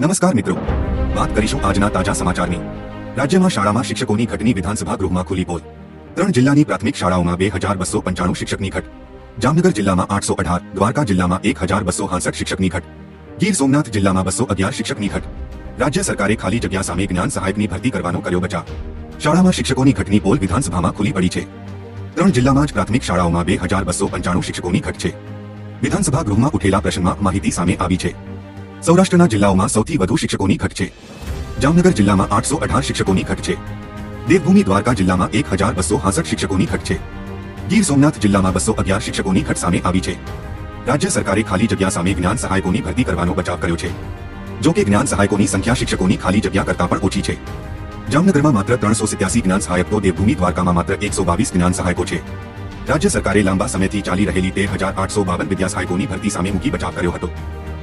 નમસ્કાર મિત્રો. વાત કરીશું આજના તાજા સમાચારની. રાજ્યમાં શાળામાં શિક્ષકોની ઘટની વિધાનસભા ગૃહમાં ખુલી પોલ ત્રણ જિલ્લાની પ્રાથમિક શાળાઓમાં બે હજાર બસો પંચાણું શિક્ષકની ઘટ. જામનગર જિલ્લામાં આઠસો અઢાર, દ્વારકા જિલ્લામાં એક હજાર બસો હાંસઠ શિક્ષકની ઘટ. ગીર સોમનાથ જિલ્લામાં બસો અગિયાર શિક્ષકની ઘટ. રાજ્ય સરકારે ખાલી જગ્યા સામે જ્ઞાન સહાયકની ભરતી કરવાનો કર્યો બચાવ. શાળામાં શિક્ષકોની ઘટની પોલ વિધાનસભામાં ખુલી પડી છે. ત્રણ જિલ્લામાં જ પ્રાથમિક શાળાઓમાં બે હજાર બસો પંચાણું શિક્ષકોની ઘટ છે. વિધાનસભા ગૃહમાં ઉઠેલા પ્રશ્નમાં માહિતી સામે આવી છે. સૌરાષ્ટ્રના જિલ્લાઓમાં સૌથી વધુ શિક્ષકોની ઘટ છે. જામનગર જિલ્લામાં આઠસો અઢાર શિક્ષકોની ઘટ છે. દેવભૂમિ દ્વારકા જિલ્લામાં એક હજાર બસો હાસઠ શિક્ષકોની ઘટ છે. ગીર સોમનાથ જિલ્લામાં બસો અગિયાર શિક્ષકોની ઘટ સામે આવી છે. રાજ્ય સરકારે ખાલી જગ્યા સામે જ્ઞાન સહાયકોની ભરતી કરવાનો બચાવ કર્યો છે. જો કે જ્ઞાન સહાયકોની સંખ્યા શિક્ષકોની ખાલી જગ્યા કરતાં પણ ઓછી છે. જામનગરમાં માત્ર ત્રણસો સિત્યાસી જ્ઞાન સહાયક દેવભૂમિ દ્વારકામાં માત્ર એકસો બાવીસ જ્ઞાન સહાયકો છે. રાજ્ય સરકારે લાંબા સમયથી ચાલી રહેલી તેર હજાર આઠસો બાવન વિદ્યા સહાયકોની ભરતી સામે મૂકી બચાવ કર્યો હતો.